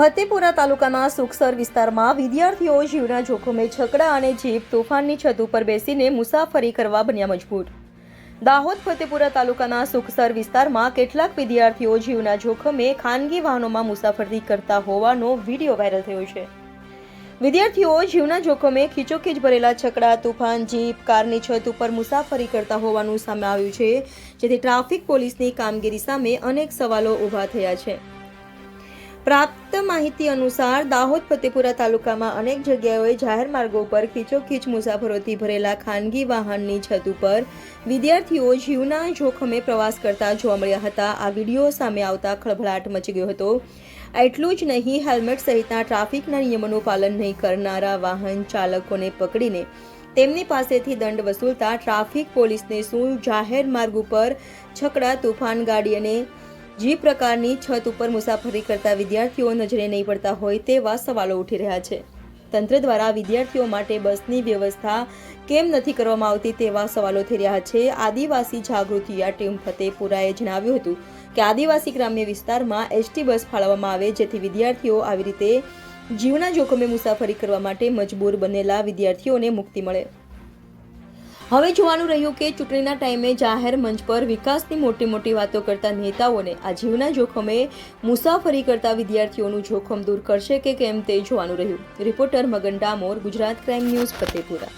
ફતેપુરા તાલુકાના સુખસર વિસ્તારમાં વિદ્યાર્થીઓ જીવના જોખમે છકડા અને જીપ તોફાનની છત ઉપર બેસીને મુસાફરી કરવા બન્યા મજબૂર. દાહોદ ફતેપુરા તાલુકાના સુખસર વિસ્તારમાં કેટલાક વિદ્યાર્થીઓ જીવના જોખમે ખાનગી વાહનોમાં મુસાફરી કરતા હોવાનો વીડિયો વાયરલ થયો છે. વિદ્યાર્થીઓ જીવના જોખમે ખીચોખીચ ભરેલા છકડા, તુફાન જીપ કારની છત ઉપર મુસાફરી કરતા હોવાનું સામે આવ્યું છે, જેથી ટ્રાફિક પોલીસની કામગીરી સામે અનેક સવાલો ઊભા થયા છે. પ્રાપ્ત માહિતી અનુસાર દાહોદ ફતેપુરા તાલુકામાં અનેક જગ્યાઓએ જાહેર માર્ગો પર ખીચોખીચ મુસાફરોથી ભરેલા ખાનગી વાહનની છત ઉપર વિદ્યાર્થીઓ જીવના જોખમે પ્રવાસ કરતા જોવા મળ્યા હતા. આ વીડિયો સામે આવતા ખળભળાટ મચી ગયો હતો. એટલું જ નહીં, હેલ્મેટ સહિતના ટ્રાફિકના નિયમોનું પાલન નહીં કરનારા વાહન ચાલકોને પકડીને તેમની પાસેથી દંડ વસૂલતા ટ્રાફિક પોલીસને શું જાહેર માર્ગ ઉપર છકડા, તોફાન ગાડી અને જે પ્રકારની છત ઉપર મુસાફરી કરતા વિદ્યાર્થીઓ નજરે નહીં પડતા હોય તેવા સવાલો ઉઠી રહ્યા છે. તંત્ર દ્વારા વિદ્યાર્થીઓ માટે બસની વ્યવસ્થા કેમ નથી કરવામાં આવતી તેવા સવાલો થઈ રહ્યા છે. આદિવાસી જાગૃતિયા ટીમ ફતેપુરાએ જણાવ્યું હતું કે આદિવાસી ગ્રામ્ય વિસ્તારમાં એસટી બસ ફાળવવામાં આવે જેથી વિદ્યાર્થીઓ આવી રીતે જીવના જોખમે મુસાફરી કરવા માટે મજબૂર બનેલા વિદ્યાર્થીઓને મુક્તિ મળે. હવે જોવાનું રહ્યું કે ચૂંટણીના ટાઈમે જાહેર મંચ પર વિકાસની મોટી મોટી વાતો કરતા નેતાઓને આ જીવના જોખમે મુસાફરી કરતા વિદ્યાર્થીઓનું જોખમ દૂર કરશે કે કેમ તે જોવાનું રહ્યું. Reporter Magan Damor, Gujarat crime news, Fatepura.